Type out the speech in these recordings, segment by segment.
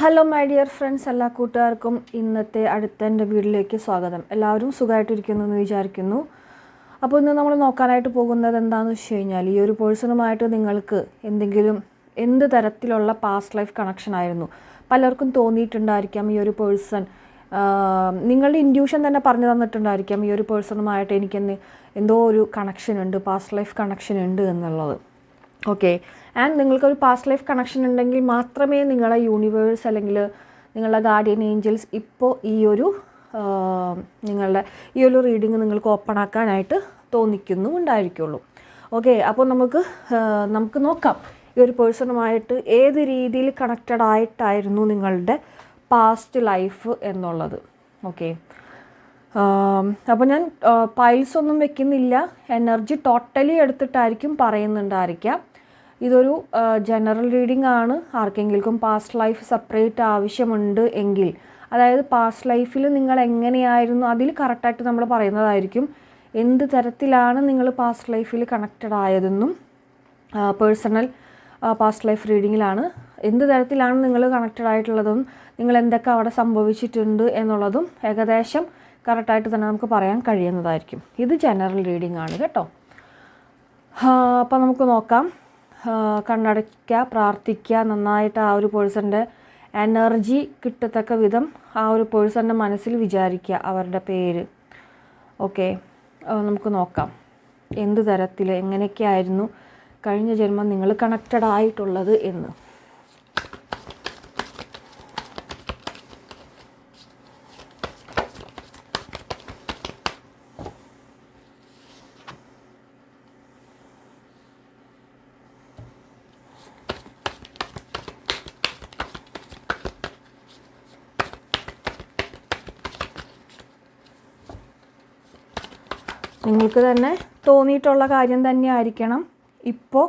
Hello my dear friends എല്ലാ കൂട്ടുകാർക്കും ഇന്നത്തെ അടുത്ത എന്റെ വീട്ടിലേക്ക് സ്വാഗതം. എല്ലാവരും സുഖമായിട്ടിരിക്കുന്നു എന്ന് വിചാരിക്കുന്നു. അപ്പോൾ ഇന്ന് നമ്മൾ നോക്കാനായിട്ട് പോകുന്നത് എന്താണെന്ന് വെച്ച് കഴിഞ്ഞാൽ ഈ ഒരു പേഴ്സണുമായിട്ട് നിങ്ങൾക്ക് എന്തെങ്കിലും എന്ത് തരത്തിലുള്ള പാസ്റ്റ് ലൈഫ് കണക്ഷൻ ആയിരുന്നു? പലർക്കും തോന്നിയിട്ടുണ്ടായിരിക്കാം ഈ ഒരു പേഴ്സൺ നിങ്ങളുടെ ഇൻഡ്യൂഷൻ തന്നെ പറഞ്ഞു തന്നിട്ടുണ്ടായിരിക്കാം ഈ ഒരു പേഴ്സണുമായിട്ട് എനിക്കെന്ന് എന്തോ ഒരു കണക്ഷൻ ഉണ്ട് പാസ്റ്റ് ലൈഫ് കണക്ഷൻ ഉണ്ട് എന്നുള്ളത്. ഓക്കെ ആൻഡ് നിങ്ങൾക്കൊരു പാസ്റ്റ് ലൈഫ് കണക്ഷൻ ഉണ്ടെങ്കിൽ മാത്രമേ നിങ്ങളെ യൂണിവേഴ്സ് അല്ലെങ്കിൽ നിങ്ങളുടെ ഗാർഡിയൻ ഏഞ്ചൽസ് ഇപ്പോൾ ഈ ഒരു നിങ്ങളുടെ ഈ ഒരു റീഡിങ് നിങ്ങൾക്ക് ഓപ്പൺ ആക്കാനായിട്ട് തോന്നിക്കുന്നു ഉണ്ടായിരിക്കുള്ളൂ. ഓക്കെ അപ്പോൾ നമുക്ക് നമുക്ക് നോക്കാം. ഈ ഒരു പേഴ്സണുമായിട്ട് ഏത് രീതിയിൽ കണക്റ്റഡ് ആയിട്ടായിരുന്നു നിങ്ങളുടെ പാസ്റ്റ് ലൈഫ് എന്നുള്ളത്. ഓക്കെ അപ്പോൾ ഞാൻ പൈൽസ് ഒന്നും വെക്കുന്നില്ല. എനർജി ടോട്ടലി എടുത്തിട്ടായിരിക്കും പറയുന്നുണ്ടായിരിക്കാം. ഇതൊരു ജനറൽ റീഡിംഗ് ആണ്. ആർക്കെങ്കിലും പാസ്റ്റ് ലൈഫ് സെപ്പറേറ്റ് ആവശ്യമുണ്ട് എങ്കിൽ. അതായത് പാസ്റ്റ് ലൈഫിൽ നിങ്ങൾ എങ്ങനെയായിരുന്നു? അതിൽ കറക്റ്റായിട്ട് നമ്മൾ പറയുന്നതായിരിക്കും. എന്ത് തരത്തിലാണ് നിങ്ങൾ പാസ്റ്റ് ലൈഫിൽ കണക്റ്റഡ് ആയതെന്നും പേഴ്സണൽ പാസ്റ്റ് ലൈഫ് റീഡിങ്ങിലാണ് എന്ത് തരത്തിലാണ് നിങ്ങൾ കണക്റ്റഡ് ആയിട്ടുള്ളതും? നിങ്ങൾ എന്തൊക്കെ അവിടെ സംഭവിച്ചിട്ടുണ്ട് എന്നുള്ളതും ഏകദേശം കറക്റ്റായിട്ട് തന്നെ നമുക്ക് പറയാൻ കഴിയുന്നതായിരിക്കും. ഇത് ജനറൽ റീഡിംഗ് ആണ് കേട്ടോ. അപ്പോൾ നമുക്ക് നോക്കാം. കണ്ണടയ്ക്കുക പ്രാർത്ഥിക്കുക നന്നായിട്ട് ആ ഒരു പേഴ്സന്റെ എനർജി കിട്ടത്തക്ക വിധം ആ ഒരു പേഴ്സന്റെ മനസ്സിൽ വിചാരിക്കുക അവരുടെ പേര്. ഓക്കെ നമുക്ക് നോക്കാം. എന്ത് തരത്തിൽ എങ്ങനെയൊക്കെയായിരുന്നു കഴിഞ്ഞ ജന്മം നിങ്ങൾ കണക്റ്റഡ് ആയിട്ടുള്ളത് എന്ന്. നിങ്ങൾക്ക് തന്നെ തോന്നിയിട്ടുള്ള കാര്യം തന്നെ ആയിരിക്കണം ഇപ്പോൾ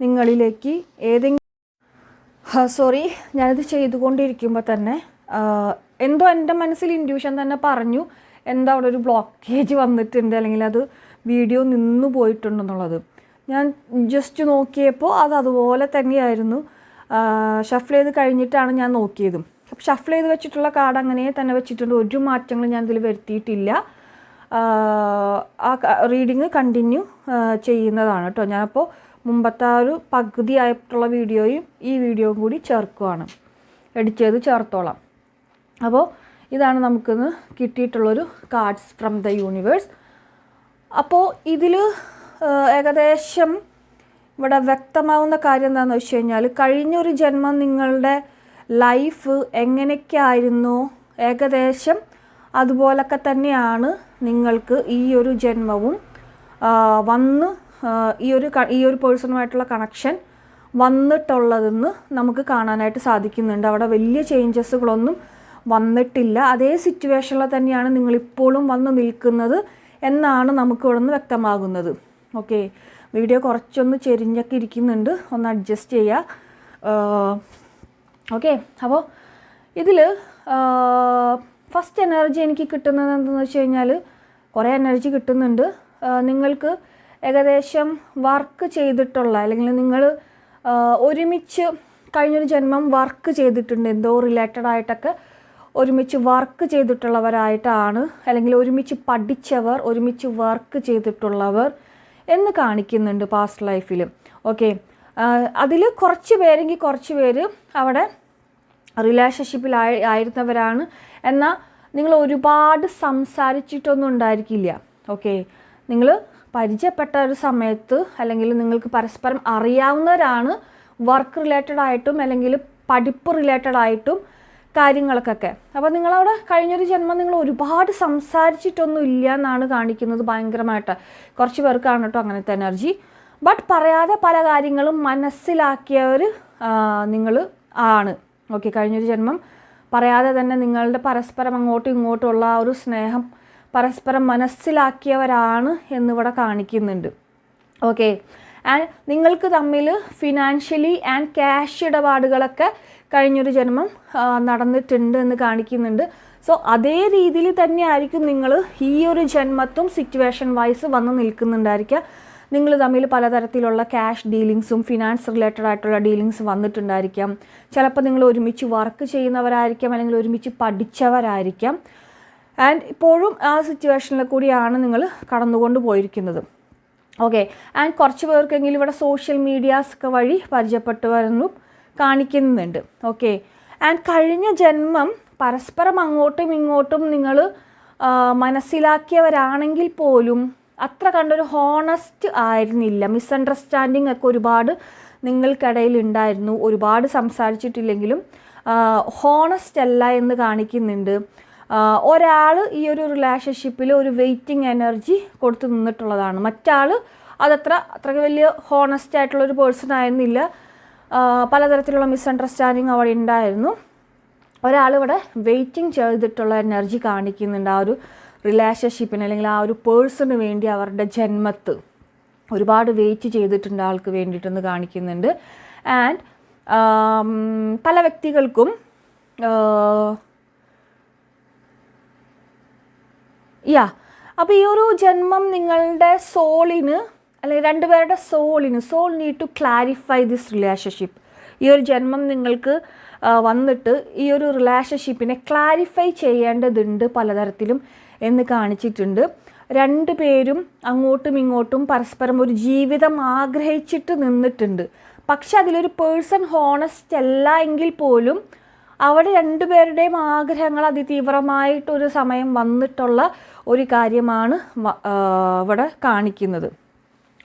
നിങ്ങളിലേക്ക് ഏതെങ്കിലും സോറി ഞാനിത് ചെയ്തുകൊണ്ടിരിക്കുമ്പോൾ തന്നെ എന്തോ എന്റെ മനസ്സിൽ ഇൻഡ്യൂഷൻ തന്നെ പറഞ്ഞു എന്താ അവിടെ ഒരു ബ്ലോക്കേജ് വന്നിട്ടുണ്ട് അല്ലെങ്കിൽ അത് വീഡിയോ നിന്നു പോയിട്ടുണ്ടെന്നുള്ളത്. ഞാൻ ജസ്റ്റ് നോക്കിയപ്പോൾ അത് അതുപോലെ തന്നെയായിരുന്നു. ഷഫിൾ ചെയ്ത് കഴിഞ്ഞിട്ടാണ് ഞാൻ നോക്കിയതും. ഷഫിൾ ചെയ്ത് വെച്ചിട്ടുള്ള കാർഡ് അങ്ങനെ തന്നെ വെച്ചിട്ടുണ്ട്. ഒരു മാറ്റങ്ങളും ഞാൻ ഇതിൽ വരുത്തിയിട്ടില്ല. ആ റീഡിങ് കണ്ടിന്യൂ ചെയ്യുന്നതാണ് കേട്ടോ. ഞാനപ്പോൾ മുമ്പത്തെ ആ ഒരു പകുതി ആയിട്ടുള്ള വീഡിയോയും ഈ വീഡിയോയും കൂടി ചേർക്കുവാണ്. എഡിറ്റ് ചെയ്ത് ചേർത്തോളാം. അപ്പോൾ ഇതാണ് നമുക്കിന്ന് കിട്ടിയിട്ടുള്ളൊരു കാർഡ്സ് ഫ്രം ദ യൂണിവേഴ്സ് അപ്പോൾ ഇതിൽ ഏകദേശം ഇവിടെ വ്യക്തമാവുന്ന കാര്യം എന്താണെന്ന് വെച്ച് കഴിഞ്ഞാൽ കഴിഞ്ഞൊരു ജന്മം നിങ്ങളുടെ ലൈഫ് എങ്ങനെയൊക്കെ ആയിരുന്നു ഏകദേശം അതുപോലൊക്കെ തന്നെയാണ് നിങ്ങൾക്ക് ഈ ഒരു ജന്മവും വന്ന് ഈ ഒരു ഈ ഒരു പേഴ്സണുമായിട്ടുള്ള കണക്ഷൻ വന്നിട്ടുള്ളതെന്ന് നമുക്ക് കാണാനായിട്ട് സാധിക്കുന്നുണ്ട്. അവിടെ വലിയ ചേഞ്ചസുകളൊന്നും വന്നിട്ടില്ല. അതേ സിറ്റുവേഷനിൽ തന്നെയാണ് നിങ്ങളിപ്പോഴും വന്ന് നിൽക്കുന്നത് എന്നാണ് നമുക്ക് ഇവിടെ നിന്ന് വ്യക്തമാകുന്നത്. ഓക്കെ വീഡിയോ കുറച്ചൊന്ന് ചെരിഞ്ഞൊക്കെ ഇരിക്കുന്നുണ്ട്. ഒന്ന് അഡ്ജസ്റ്റ് ചെയ്യുക ഓക്കെ അപ്പോൾ ഇതിൽ ഫസ്റ്റ് എനർജി എനിക്ക് കിട്ടുന്നത് എന്താണെന്ന് വെച്ച് കഴിഞ്ഞാൽ കുറേ എനർജി കിട്ടുന്നുണ്ട്. നിങ്ങൾക്ക് ഏകദേശം വർക്ക് ചെയ്തിട്ടുള്ള അല്ലെങ്കിൽ നിങ്ങൾ ഒരുമിച്ച് കഴിഞ്ഞൊരു ജന്മം വർക്ക് ചെയ്തിട്ടുണ്ട് എന്തോ റിലേറ്റഡ് ആയിട്ടൊക്കെ ഒരുമിച്ച് വർക്ക് ചെയ്തിട്ടുള്ളവരായിട്ടാണ് അല്ലെങ്കിൽ ഒരുമിച്ച് പഠിച്ചവർ ഒരുമിച്ച് വർക്ക് ചെയ്തിട്ടുള്ളവർ എന്ന് കാണിക്കുന്നുണ്ട് പാസ്റ്റ് ലൈഫിൽ ഓക്കെ അതിൽ കുറച്ച് പേരെങ്കിൽ കുറച്ച് പേര് അവിടെ റിലേഷൻഷിപ്പിൽ ആയിരുന്നവരാണ്. എന്നാൽ നിങ്ങൾ ഒരുപാട് സംസാരിച്ചിട്ടൊന്നും ഉണ്ടായിരിക്കില്ല ഓക്കെ നിങ്ങൾ പരിചയപ്പെട്ട ഒരു സമയത്ത് അല്ലെങ്കിൽ നിങ്ങൾക്ക് പരസ്പരം അറിയാവുന്നവരാണ് വർക്ക് റിലേറ്റഡ് ആയിട്ടും അല്ലെങ്കിൽ പഠിപ്പ് റിലേറ്റഡ് ആയിട്ടും കാര്യങ്ങൾക്കൊക്കെ അപ്പോൾ നിങ്ങളവിടെ കഴിഞ്ഞൊരു ജന്മം നിങ്ങൾ ഒരുപാട് സംസാരിച്ചിട്ടൊന്നും ഇല്ല എന്നാണ് കാണിക്കുന്നത് ഭയങ്കരമായിട്ട്. കുറച്ച് പേർക്കാണ് കേട്ടോ അങ്ങനത്തെ എനർജി. ബട്ട് പറയാതെ പല കാര്യങ്ങളും മനസ്സിലാക്കിയവർ നിങ്ങൾ ആണ്. ഓക്കെ കഴിഞ്ഞൊരു ജന്മം പറയാതെ തന്നെ നിങ്ങളുടെ പരസ്പരം അങ്ങോട്ടും ഇങ്ങോട്ടുമുള്ള ആ ഒരു സ്നേഹം പരസ്പരം മനസ്സിലാക്കിയവരാണ് എന്നിവിടെ കാണിക്കുന്നുണ്ട്. ഓക്കെ ആൻഡ് നിങ്ങൾക്ക് തമ്മിൽ ഫിനാൻഷ്യലി ആൻഡ് ക്യാഷ് ഇടപാടുകളൊക്കെ കഴിഞ്ഞൊരു ജന്മം നടന്നിട്ടുണ്ട് എന്ന് കാണിക്കുന്നുണ്ട്. സോ അതേ രീതിയിൽ തന്നെ ആയിരിക്കും നിങ്ങൾ ഈ ഒരു ജന്മത്തും സിറ്റുവേഷൻ വൈസ് വന്ന് നിൽക്കുന്നുണ്ടായിരിക്കുക. നിങ്ങൾ തമ്മിൽ പലതരത്തിലുള്ള ക്യാഷ് ഡീലിങ്സും ഫിനാൻസ് റിലേറ്റഡ് ആയിട്ടുള്ള ഡീലിങ്സ് വന്നിട്ടുണ്ടായിരിക്കാം. ചിലപ്പോൾ നിങ്ങൾ ഒരുമിച്ച് വർക്ക് ചെയ്യുന്നവരായിരിക്കാം അല്ലെങ്കിൽ ഒരുമിച്ച് പഠിച്ചവരായിരിക്കാം. ആൻഡ് ഇപ്പോഴും ആ സിറ്റുവേഷനിൽ കൂടിയാണ് നിങ്ങൾ കടന്നുകൊണ്ട് പോയിരിക്കുന്നത്. ഓക്കെ ആൻഡ് കുറച്ച് പേർക്കെങ്കിലും ഇവിടെ സോഷ്യൽ മീഡിയാസ് ഒക്കെ വഴി പരിചയപ്പെട്ടവരെന്നും കാണിക്കുന്നുണ്ട്. ഓക്കെ ആൻഡ് കഴിഞ്ഞ ജന്മം പരസ്പരം അങ്ങോട്ടും ഇങ്ങോട്ടും നിങ്ങൾ മനസ്സിലാക്കിയവരാണെങ്കിൽ പോലും അത്ര കണ്ടൊരു ഹോണസ്റ്റ് ആയിരുന്നില്ല. മിസ്അണ്ടർസ്റ്റാൻഡിങ് ഒക്കെ ഒരുപാട് നിങ്ങൾക്കിടയിൽ ഉണ്ടായിരുന്നു. ഒരുപാട് സംസാരിച്ചിട്ടില്ലെങ്കിലും ഹോണസ്റ്റ് അല്ല എന്ന് കാണിക്കുന്നുണ്ട്. ഒരാൾ ഈ ഒരു റിലേഷൻഷിപ്പിൽ ഒരു വെയിറ്റിംഗ് എനർജി കൊടുത്തു നിന്നിട്ടുള്ളതാണ്. മറ്റാൾ അതത്ര അത്ര വലിയ ഹോണസ്റ്റ് ആയിട്ടുള്ള ഒരു പേഴ്സൺ ആയിരുന്നില്ല പലതരത്തിലുള്ള മിസ്അണ്ടർസ്റ്റാൻഡിങ് അവിടെ ഉണ്ടായിരുന്നു. ഒരാളിവിടെ വെയിറ്റിംഗ് ചെയ്തിട്ടുള്ള എനർജി കാണിക്കുന്നുണ്ട്. ആ ഒരു റിലേഷൻഷിപ്പിന് അല്ലെങ്കിൽ ആ ഒരു പേഴ്സണിന് വേണ്ടി അവരുടെ ജന്മത്ത് ഒരുപാട് വെയിറ്റ് ചെയ്തിട്ടുണ്ട് ആൾക്ക് വേണ്ടിയിട്ടെന്ന് കാണിക്കുന്നുണ്ട്. ആൻഡ് പല വ്യക്തികൾക്കും യാ അപ്പോൾ ഈ ഒരു ജന്മം നിങ്ങളുടെ സോളിന് അല്ലെങ്കിൽ രണ്ടുപേരുടെ സോളിന് soul need to clarify this relationship ഈ ഒരു ജന്മം നിങ്ങൾക്ക് വന്നിട്ട് ഈ ഒരു റിലേഷൻഷിപ്പിനെ ക്ലാരിഫൈ ചെയ്യേണ്ടതുണ്ട് പലതരത്തിലും. എന്ന് കാണിച്ചിട്ടുണ്ട്. രണ്ട് പേരും അങ്ങോട്ടും ഇങ്ങോട്ടും പരസ്പരം ഒരു ജീവിതം ആഗ്രഹിച്ചിട്ട് നിന്നിട്ടുണ്ട്. പക്ഷെ അതിലൊരു പേഴ്സൺ ഹോണസ്റ്റ് അല്ല എങ്കിൽ പോലും അവിടെ രണ്ടുപേരുടെയും ആഗ്രഹങ്ങൾ അതിതീവ്രമായിട്ടൊരു സമയം വന്നിട്ടുള്ള ഒരു കാര്യമാണ് ഇവിടെ കാണിക്കുന്നത്.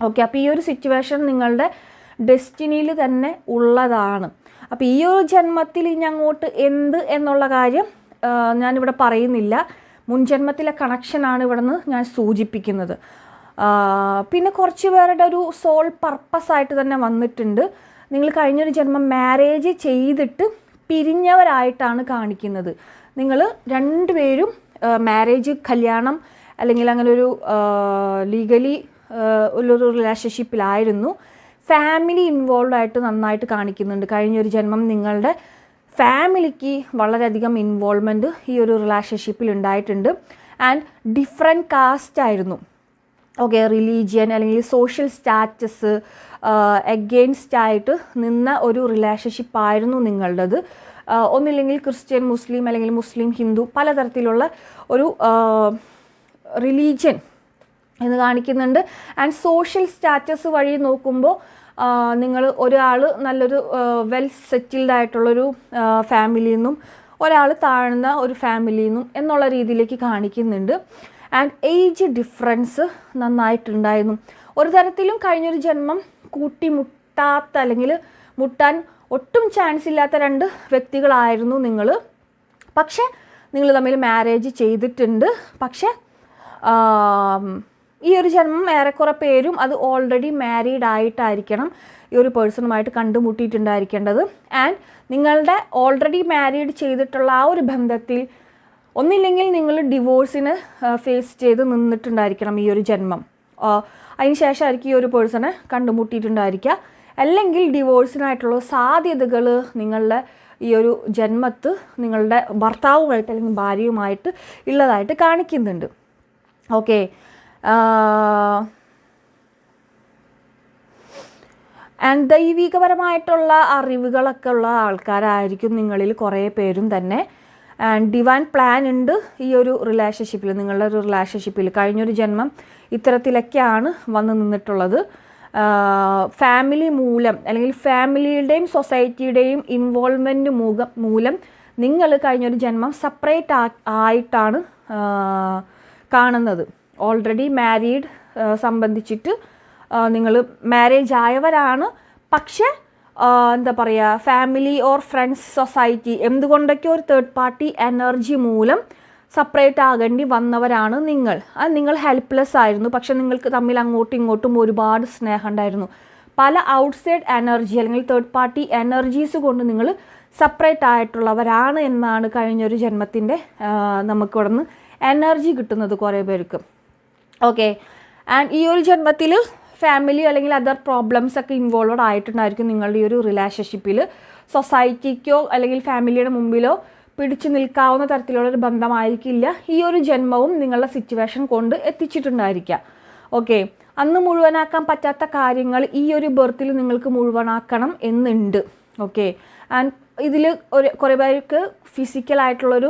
ഓക്കെ അപ്പോൾ ഈ ഒരു സിറ്റുവേഷൻ നിങ്ങളുടെ ഡെസ്റ്റിനിയിൽ തന്നെ ഉള്ളതാണ്. അപ്പോൾ ഈ ഒരു ജന്മത്തിൽ ഇനി അങ്ങോട്ട് എന്ത് എന്നുള്ള കാര്യം ഞാനിവിടെ പറയുന്നില്ല. മുൻജന്മത്തിലെ കണക്ഷനാണ് നിന്ന് ഞാൻ സൂചിപ്പിക്കുന്നത്. പിന്നെ കുറച്ച് പേരുടെ ഒരു സോൾ പർപ്പസായിട്ട് തന്നെ വന്നിട്ടുണ്ട്. നിങ്ങൾ കഴിഞ്ഞൊരു ജന്മം മാരേജ് ചെയ്തിട്ട് പിരിഞ്ഞവരായിട്ടാണ് കാണിക്കുന്നത്. നിങ്ങൾ രണ്ടുപേരും മാരേജ് കല്യാണം അല്ലെങ്കിൽ അങ്ങനെ ഒരു ലീഗലി ഒരു റിലേഷൻഷിപ്പിലായിരുന്നു ഫാമിലി ഇൻവോൾവ് ആയിട്ട് നന്നായിട്ട് കാണിക്കുന്നുണ്ട്. കഴിഞ്ഞൊരു ജന്മം നിങ്ങളുടെ ഫാമിലിക്ക് വളരെയധികം ഇൻവോൾവ്മെന്റ് ഈ ഒരു റിലേഷൻഷിപ്പിൽ ഉണ്ടായിട്ടുണ്ട്. ആൻഡ് ഡിഫറെന്റ് കാസ്റ്റ് ആയിരുന്നു. ഓക്കെ റിലീജിയൻ അല്ലെങ്കിൽ സോഷ്യൽ സ്റ്റാറ്റസ് എഗെയിൻസ്റ്റ് ആയിട്ട് നിന്ന ഒരു റിലേഷൻഷിപ്പ് ആയിരുന്നു നിങ്ങളുടേത്. ഒന്നില്ലെങ്കിൽ ക്രിസ്ത്യൻ മുസ്ലിം അല്ലെങ്കിൽ മുസ്ലിം ഹിന്ദു പലതരത്തിലുള്ള ഒരു റിലീജിയൻ എന്ന് കാണിക്കുന്നുണ്ട്. ആൻഡ് സോഷ്യൽ സ്റ്റാറ്റസ് വഴി നോക്കുമ്പോൾ നിങ്ങൾ ഒരാൾ നല്ലൊരു വെൽ സെറ്റിൽഡ് ആയിട്ടുള്ളൊരു ഫാമിലിയിൽ നിന്നും ഒരാൾ താഴ്ന്ന ഒരു ഫാമിലിയിൽ നിന്നും എന്നുള്ള രീതിയിലേക്ക് കാണിക്കുന്നുണ്ട്. ആൻഡ് ഏജ് ഡിഫറൻസ് നന്നായിട്ടുണ്ടായിരുന്നു. ഒരു തരത്തിലും കഴിഞ്ഞൊരു ജന്മം കൂട്ടിമുട്ടാത്ത അല്ലെങ്കിൽ മുട്ടാൻ ഒട്ടും ചാൻസ് ഇല്ലാത്ത രണ്ട് വ്യക്തികളായിരുന്നു നിങ്ങൾ പക്ഷേ നിങ്ങൾ തമ്മിൽ മാരേജ് ചെയ്തിട്ടുണ്ട്. പക്ഷേ ഈ ഒരു ജന്മം ഏറെക്കുറെ പേരും അത് ഓൾറെഡി മാരീഡ് ആയിട്ടായിരിക്കണം ഈ ഒരു പേഴ്സണുമായിട്ട് കണ്ടുമുട്ടിയിട്ടുണ്ടായിരിക്കേണ്ടത്. ആൻഡ് നിങ്ങളുടെ ഓൾറെഡി മാരീഡ് ചെയ്തിട്ടുള്ള ആ ഒരു ബന്ധത്തിൽ ഒന്നില്ലെങ്കിൽ നിങ്ങൾ ഡിവോഴ്സിന് ഫേസ് ചെയ്ത് നിന്നിട്ടുണ്ടായിരിക്കണം ഈ ഒരു ജന്മം. അതിനുശേഷമായിരിക്കും അതിന് ശേഷമായിരിക്കും ഈ ഒരു പേഴ്സണെ കണ്ടുമുട്ടിയിട്ടുണ്ടായിരിക്കുക. അല്ലെങ്കിൽ ഡിവോഴ്സിനായിട്ടുള്ള സാധ്യതകൾ നിങ്ങളുടെ ഈ ഒരു ജന്മത്ത് നിങ്ങളുടെ ഭർത്താവുമായിട്ട് അല്ലെങ്കിൽ ഭാര്യയുമായിട്ട് ഉള്ളതായിട്ട് കാണിക്കുന്നുണ്ട്. ഓക്കെ ആൻഡ് ദൈവികപരമായിട്ടുള്ള അറിവുകളൊക്കെ ഉള്ള ആൾക്കാരായിരിക്കും നിങ്ങളിൽ കുറേ പേരും തന്നെ. ആൻഡ് ഡിവാൻ പ്ലാൻ ഉണ്ട് ഈ ഒരു റിലേഷൻഷിപ്പിൽ നിങ്ങളുടെ ഒരു റിലേഷൻഷിപ്പിൽ കഴിഞ്ഞൊരു ജന്മം ഇത്തരത്തിലൊക്കെയാണ് വന്ന് നിന്നിട്ടുള്ളത്. ഫാമിലി മൂലം അല്ലെങ്കിൽ ഫാമിലിയുടെയും സൊസൈറ്റിയുടെയും ഇൻവോൾവ്മെന്റ് മൂലം മൂലം നിങ്ങൾ കഴിഞ്ഞൊരു ജന്മം സെപ്പറേറ്റ് ആയിട്ടാണ് കാണുന്നത്. ഓൾറെഡി മാരീഡ് സംബന്ധിച്ചിട്ട് നിങ്ങൾ മാരേജ് ആയവരാണ്. പക്ഷേ എന്താ പറയുക ഫാമിലി ഓർ ഫ്രണ്ട്സ് സൊസൈറ്റി എന്തുകൊണ്ടൊക്കെ ഒരു തേർഡ് പാർട്ടി എനർജി മൂലം സെപ്പറേറ്റ് ആകേണ്ടി വന്നവരാണ് നിങ്ങൾ. അത് നിങ്ങൾ ഹെൽപ്ലെസ് ആയിരുന്നു. പക്ഷെ നിങ്ങൾക്ക് തമ്മിൽ അങ്ങോട്ടും ഇങ്ങോട്ടും ഒരുപാട് സ്നേഹം ഉണ്ടായിരുന്നു. പല ഔട്ട്സൈഡ് എനർജി അല്ലെങ്കിൽ തേർഡ് പാർട്ടി എനർജീസ് കൊണ്ട് നിങ്ങൾ സെപ്പറേറ്റ് ആയിട്ടുള്ളവരാണ് എന്നാണ് കഴിഞ്ഞൊരു ജന്മത്തിന്റെ നമുക്കിവിടെ നിന്ന് എനർജി കിട്ടുന്നത് കുറേ പേർക്ക്. ഓക്കെ ആൻഡ് ഈ ഒരു ജന്മത്തിൽ ഫാമിലി അല്ലെങ്കിൽ അതർ പ്രോബ്ലംസ് ഒക്കെ ഇൻവോൾവഡ് ആയിട്ടുണ്ടായിരിക്കും നിങ്ങളുടെ ഈ ഒരു റിലേഷൻഷിപ്പിൽ സൊസൈറ്റിക്കോ അല്ലെങ്കിൽ ഫാമിലിയുടെ മുമ്പിലോ പിടിച്ചു നിൽക്കാവുന്ന തരത്തിലുള്ള ഒരു ബന്ധമായിരിക്കില്ല ഈ ഒരു ജന്മവും നിങ്ങളുടെ സിറ്റുവേഷൻ കൊണ്ട് എത്തിച്ചിട്ടുണ്ടായിരിക്കുക. ഓക്കെ അന്ന് മുഴുവനാക്കാൻ പറ്റാത്ത കാര്യങ്ങൾ ഈ ഒരു ബർത്തിൽ നിങ്ങൾക്ക് മുഴുവനാക്കണം എന്നുണ്ട്. ഓക്കെ ആൻഡ് ഇതിൽ ഒരു കുറേ പേർക്ക് ഫിസിക്കലായിട്ടുള്ളൊരു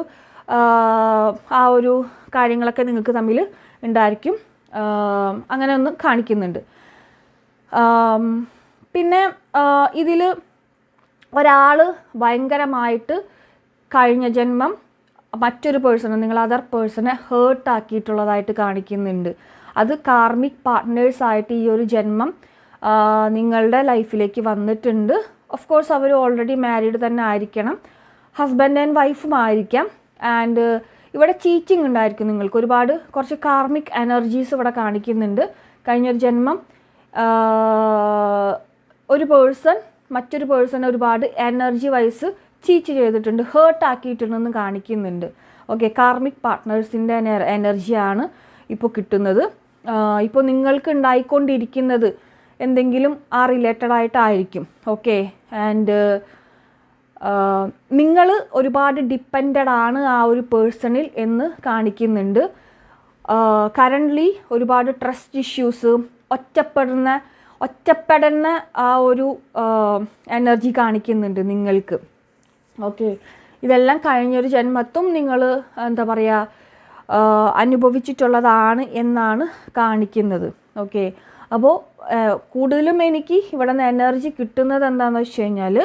ആ ഒരു കാര്യങ്ങളൊക്കെ നിങ്ങൾക്ക് തമ്മിൽ ഉണ്ടായിരിക്കും. അങ്ങനെ ഒന്ന് കാണിക്കുന്നുണ്ട്. പിന്നെ ഇതിൽ ഒരാൾ ഭയങ്കരമായിട്ട് കഴിഞ്ഞ ജന്മം മറ്റൊരു പേഴ്സണെ നിങ്ങൾ അതർ പേഴ്സണെ ഹേർട്ട് ആക്കിയിട്ടുള്ളതായിട്ട് കാണിക്കുന്നുണ്ട്. അത് കാർമിക് പാർട്ട്നേഴ്സായിട്ട് ഈ ഒരു ജന്മം നിങ്ങളുടെ ലൈഫിലേക്ക് വന്നിട്ടുണ്ട്. ഓഫ് കോഴ്സ് അവർ ഓൾറെഡി മാരീഡ് തന്നെ ആയിരിക്കണം. ഹസ്ബൻഡ് ആൻഡ് വൈഫും ആയിരിക്കാം. ആൻഡ് ഇവിടെ ചീറ്റിംഗ് ഉണ്ടായിരിക്കും നിങ്ങൾക്ക്. ഒരുപാട് കുറച്ച് കാർമിക് എനർജീസ് ഇവിടെ കാണിക്കുന്നുണ്ട്. കഴിഞ്ഞൊരു ജന്മം ഒരു പേഴ്സൺ മറ്റൊരു പേഴ്സൺ ഒരുപാട് എനർജി വൈസ് ചീറ്റ് ചെയ്തിട്ടുണ്ട് ഹേർട്ട് ആക്കിയിട്ടുണ്ടെന്ന് കാണിക്കുന്നുണ്ട്. ഓക്കെ കാർമിക് പാർട്ട്നേഴ്സിന്റെ എനർജിയാണ് ഇപ്പോൾ കിട്ടുന്നത്. ഇപ്പോൾ നിങ്ങൾക്ക് ഉണ്ടായിക്കൊണ്ടിരിക്കുന്നത് എന്തെങ്കിലും ആ റിലേറ്റഡ് ആയിട്ടായിരിക്കും. ഓക്കെ ആൻഡ് നിങ്ങൾ ഒരുപാട് ഡിപ്പെൻഡഡ് ആണ് ആ ഒരു പേഴ്സണിൽ എന്ന് കാണിക്കുന്നുണ്ട്. കറന്റ്ലി ഒരുപാട് ട്രസ്റ്റ് ഇഷ്യൂസ് ഒറ്റപ്പെടുന്ന ഒറ്റപ്പെടുന്ന ആ ഒരു എനർജി കാണിക്കുന്നുണ്ട് നിങ്ങൾക്ക്. ഓക്കെ ഇതെല്ലാം കഴിഞ്ഞൊരു ജന്മത്തും നിങ്ങൾ എന്താ പറയുക അനുഭവിച്ചിട്ടുള്ളതാണ് എന്നാണ് കാണിക്കുന്നത്. ഓക്കെ അപ്പോൾ കൂടുതലും എനിക്ക് ഇവിടെ നിന്ന് എനർജി കിട്ടുന്നത് എന്താണെന്ന് വെച്ച് കഴിഞ്ഞാൽ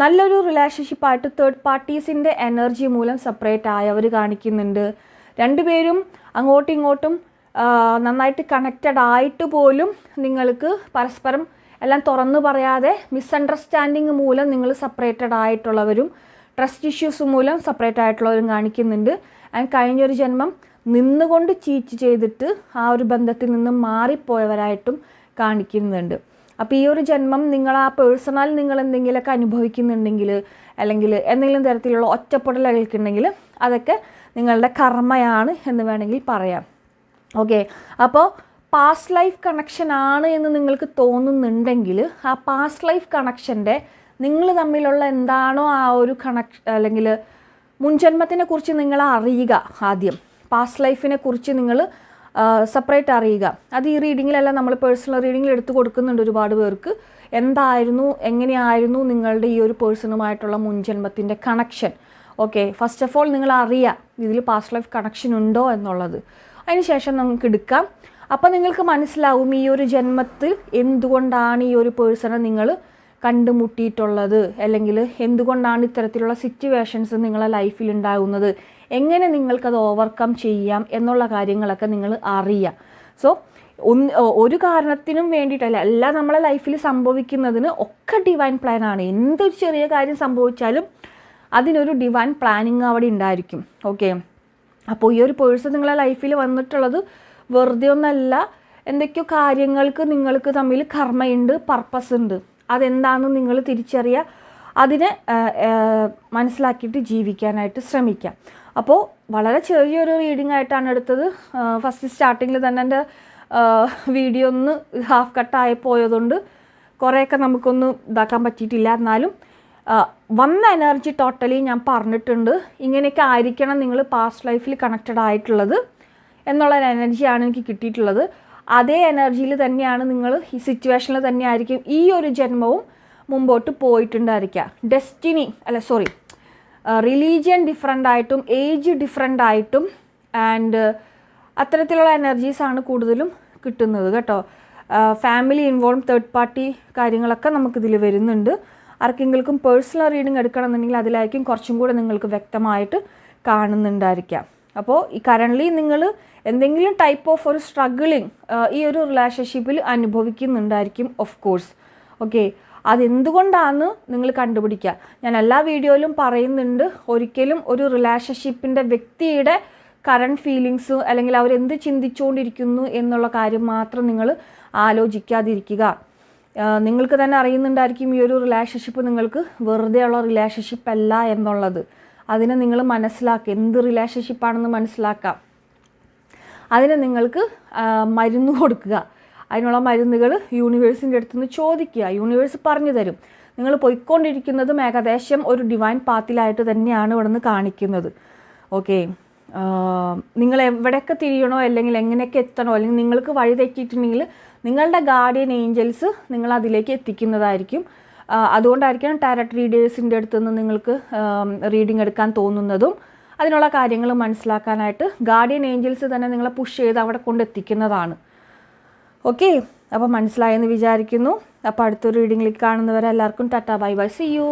നല്ലൊരു റിലേഷൻഷിപ്പായിട്ട് തേർഡ് പാർട്ടീസിന്റെ എനർജി മൂലം സെപ്പറേറ്റ് ആയവർ കാണിക്കുന്നുണ്ട്. രണ്ടുപേരും അങ്ങോട്ടും ഇങ്ങോട്ടും നന്നായിട്ട് കണക്റ്റഡ് ആയിട്ട് പോലും നിങ്ങൾക്ക് പരസ്പരം എല്ലാം തുറന്നു പറയാതെ മിസ്അണ്ടർസ്റ്റാൻഡിങ് മൂലം നിങ്ങൾ സെപ്പറേറ്റഡ് ആയിട്ടുള്ളവരും ട്രസ്റ്റ് ഇഷ്യൂസ് മൂലം സെപ്പറേറ്റ് ആയിട്ടുള്ളവരും കാണിക്കുന്നുണ്ട്. ആൻഡ് കഴിഞ്ഞൊരു ജന്മം നിന്നുകൊണ്ട് ചീറ്റ് ചെയ്തിട്ട് ആ ഒരു ബന്ധത്തിൽ നിന്ന് മാറിപ്പോയവരായിട്ടും കാണിക്കുന്നുണ്ട്. അപ്പോൾ ഈ ഒരു ജന്മം നിങ്ങൾ ആ പേഴ്സണൽ നിങ്ങൾ എന്തെങ്കിലുമൊക്കെ അനുഭവിക്കുന്നുണ്ടെങ്കിൽ അല്ലെങ്കിൽ എന്തെങ്കിലും തരത്തിലുള്ള ഒറ്റപ്പെടലുകൾക്കുണ്ടെങ്കിൽ അതൊക്കെ നിങ്ങളുടെ കർമ്മയാണ് എന്ന് വേണമെങ്കിൽ പറയാം. ഓക്കെ അപ്പോൾ പാസ്റ്റ് ലൈഫ് കണക്ഷൻ ആണ് എന്ന് നിങ്ങൾക്ക് തോന്നുന്നുണ്ടെങ്കിൽ ആ പാസ്റ്റ് ലൈഫ് കണക്ഷന്റെ നിങ്ങൾ തമ്മിലുള്ള എന്താണോ ആ ഒരു കണക്ഷൻ അല്ലെങ്കിൽ മുൻജന്മത്തിനെ കുറിച്ച് നിങ്ങൾ അറിയുക ആദ്യം. പാസ്റ്റ് ലൈഫിനെ കുറിച്ച് നിങ്ങൾ സെപ്പറേറ്റ് അറിയുക. അത് ഈ റീഡിങ്ങിലെല്ലാം നമ്മൾ പേഴ്സണൽ റീഡിങ്ങിൽ എടുത്തു കൊടുക്കുന്നുണ്ട് ഒരുപാട് പേർക്ക്. എന്തായിരുന്നു എങ്ങനെയായിരുന്നു നിങ്ങളുടെ ഈ ഒരു പേഴ്സണുമായിട്ടുള്ള മുൻജന്മത്തിന്റെ connection okay first of all നിങ്ങൾ അറിയാം ഇതിൽ പാസ്റ്റ് ലൈഫ് കണക്ഷൻ ഉണ്ടോ എന്നുള്ളത്. അതിനുശേഷം നമുക്ക് എടുക്കാം. അപ്പോൾ നിങ്ങൾക്ക് മനസ്സിലാവും ഈ ഒരു ജന്മത്തിൽ എന്തുകൊണ്ടാണ് ഈ ഒരു പേഴ്സണെ നിങ്ങൾ കണ്ടുമുട്ടിയിട്ടുള്ളത്? അല്ലെങ്കിൽ എന്തുകൊണ്ടാണ് ഇത്തരത്തിലുള്ള സിറ്റുവേഷൻസ് നിങ്ങളെ ലൈഫിൽ ഉണ്ടാകുന്നത് എങ്ങനെ നിങ്ങൾക്കത് ഓവർകം ചെയ്യാം എന്നുള്ള കാര്യങ്ങളൊക്കെ നിങ്ങൾ അറിയാം സോ ഒരു കാരണത്തിനും വേണ്ടിയിട്ടല്ല എല്ലാം നമ്മളെ ലൈഫിൽ സംഭവിക്കുന്നതിന് ഒക്കെ ഡിവൈൻ പ്ലാൻ ആണ്. എന്തൊരു ചെറിയ കാര്യം സംഭവിച്ചാലും അതിനൊരു ഡിവൈൻ പ്ലാനിങ് അവിടെ ഉണ്ടായിരിക്കും. ഓക്കെ അപ്പോൾ ഈ ഒരു പേഴ്സൺ നിങ്ങളെ ലൈഫിൽ വന്നിട്ടുള്ളത് വെറുതെ ഒന്നല്ല എന്തൊക്കെയോ കാര്യങ്ങൾക്ക് നിങ്ങൾക്ക് തമ്മിൽ കർമ്മയുണ്ട് പർപ്പസ് ഉണ്ട്. അതെന്താണെന്ന് നിങ്ങൾ തിരിച്ചറിയുക. അതിനെ മനസ്സിലാക്കിയിട്ട് ജീവിക്കാനായിട്ട് ശ്രമിക്കാം അപ്പോൾ വളരെ ചെറിയൊരു റീഡിംഗ് ആയിട്ടാണ് എടുത്തത്. ഫസ്റ്റ് സ്റ്റാർട്ടിങ്ങിൽ തന്നെ എന്റെ വീഡിയോ ഒന്ന് ഹാഫ് കട്ടായി പോയതുകൊണ്ട് കുറേയൊക്കെ നമുക്കൊന്ന് ഇതാക്കാൻ പറ്റിയിട്ടില്ല. എന്നാലും വന്ന എനർജി ടോട്ടലി ഞാൻ പറഞ്ഞിട്ടുണ്ട്. ഇങ്ങനെയൊക്കെ ആയിരിക്കണം നിങ്ങൾ പാസ്റ്റ് ലൈഫിൽ കണക്റ്റഡ് ആയിട്ടുള്ളത് എന്നുള്ള ഒരു എനർജിയാണ് എനിക്ക് കിട്ടിയിട്ടുള്ളത്. അതേ എനർജിയിൽ തന്നെയാണ് നിങ്ങൾ ഈ സിറ്റുവേഷനിൽ തന്നെ ആയിരിക്കും ഈ ഒരു ജന്മവും മുമ്പോട്ട് പോയിട്ടുണ്ടായിരിക്കുക. ഡെസ്റ്റിനി അല്ല സോറി റിലീജിയൻ ഡിഫറെന്റ് ആയിട്ടും ഏജ് ഡിഫറെന്റ് ആയിട്ടും ആൻഡ് അത്തരത്തിലുള്ള എനർജീസാണ് കൂടുതലും കിട്ടുന്നത് കേട്ടോ. ഫാമിലി ഇൻവോൾവ് തേർഡ് പാർട്ടി കാര്യങ്ങളൊക്കെ നമുക്കിതിൽ വരുന്നുണ്ട്. ആർക്കെങ്കിലും പേഴ്സണൽ റീഡിംഗ് എടുക്കണമെന്നുണ്ടെങ്കിൽ അതിലായിരിക്കും കുറച്ചും കൂടെ നിങ്ങൾക്ക് വ്യക്തമായിട്ട് കാണുന്നുണ്ടായിരിക്കാം. അപ്പോൾ ഈ കറന്റ്ലി നിങ്ങൾ എന്തെങ്കിലും ടൈപ്പ് ഓഫ് ഒരു സ്ട്രഗിളിങ് ഈ ഒരു റിലേഷൻഷിപ്പിൽ അനുഭവിക്കുന്നുണ്ടായിരിക്കും ഓഫ് കോഴ്സ് ഓക്കെ അതെന്തുകൊണ്ടാണ് നിങ്ങൾ കണ്ടുപിടിക്കുക. ഞാൻ എല്ലാ വീഡിയോയിലും പറയുന്നുണ്ട് ഒരിക്കലും ഒരു റിലേഷൻഷിപ്പിന്റെ വ്യക്തിയുടെ കറണ്ട് ഫീലിങ്സ് അല്ലെങ്കിൽ അവരെന്ത് ചിന്തിച്ചുകൊണ്ടിരിക്കുന്നു എന്നുള്ള കാര്യം മാത്രം നിങ്ങൾ ആലോചിക്കാതിരിക്കുക. നിങ്ങൾക്ക് തന്നെ അറിയുന്നുണ്ടായിരിക്കും ഈ ഒരു റിലേഷൻഷിപ്പ് നിങ്ങൾക്ക് വെറുതെയുള്ള റിലേഷൻഷിപ്പ് അല്ല എന്നുള്ളത്. അതിനെ നിങ്ങൾ മനസ്സിലാക്കുക. എന്ത് റിലേഷൻഷിപ്പാണെന്ന് മനസ്സിലാക്കാം. അതിന് നിങ്ങൾക്ക് മരുന്ന് കൊടുക്കുക. അതിനുള്ള മരുന്നുകൾ യൂണിവേഴ്സിന്റെ അടുത്ത് നിന്ന് ചോദിക്കുക. യൂണിവേഴ്സ് പറഞ്ഞു തരും. നിങ്ങൾ പോയിക്കൊണ്ടിരിക്കുന്നതും ഏകദേശം ഒരു ഡിവൈൻ പാത്തിലായിട്ട് തന്നെയാണ് ഇവിടെ നിന്ന് കാണിക്കുന്നത്. ഓക്കെ. നിങ്ങൾ എവിടെയൊക്കെ തിരിയണോ അല്ലെങ്കിൽ എങ്ങനെയൊക്കെ എത്തണോ അല്ലെങ്കിൽ നിങ്ങൾക്ക് വഴി തെറ്റിയിട്ടുണ്ടെങ്കിൽ നിങ്ങളുടെ ഗാർഡിയൻ ഏഞ്ചൽസ് നിങ്ങൾ അതിലേക്ക് എത്തിക്കുന്നതായിരിക്കും. അതുകൊണ്ടായിരിക്കണം ടാരറ്റ് റീഡേഴ്സിന്റെ അടുത്ത് നിന്ന് നിങ്ങൾക്ക് റീഡിംഗ് എടുക്കാൻ തോന്നുന്നതും അതിനുള്ള കാര്യങ്ങൾ മനസ്സിലാക്കാനായിട്ട് ഗാർഡിയൻ ഏഞ്ചൽസ് തന്നെ നിങ്ങളെ പുഷ് ചെയ്ത് അവിടെ കൊണ്ടെത്തിക്കുന്നതാണ് ഓക്കെ അപ്പോൾ മനസ്സിലായെന്ന് വിചാരിക്കുന്നു. അപ്പോൾ അടുത്തൊരു റീഡിങ്ങിലേക്ക് കാണുന്നവരെ എല്ലാവർക്കും tata bye bye see you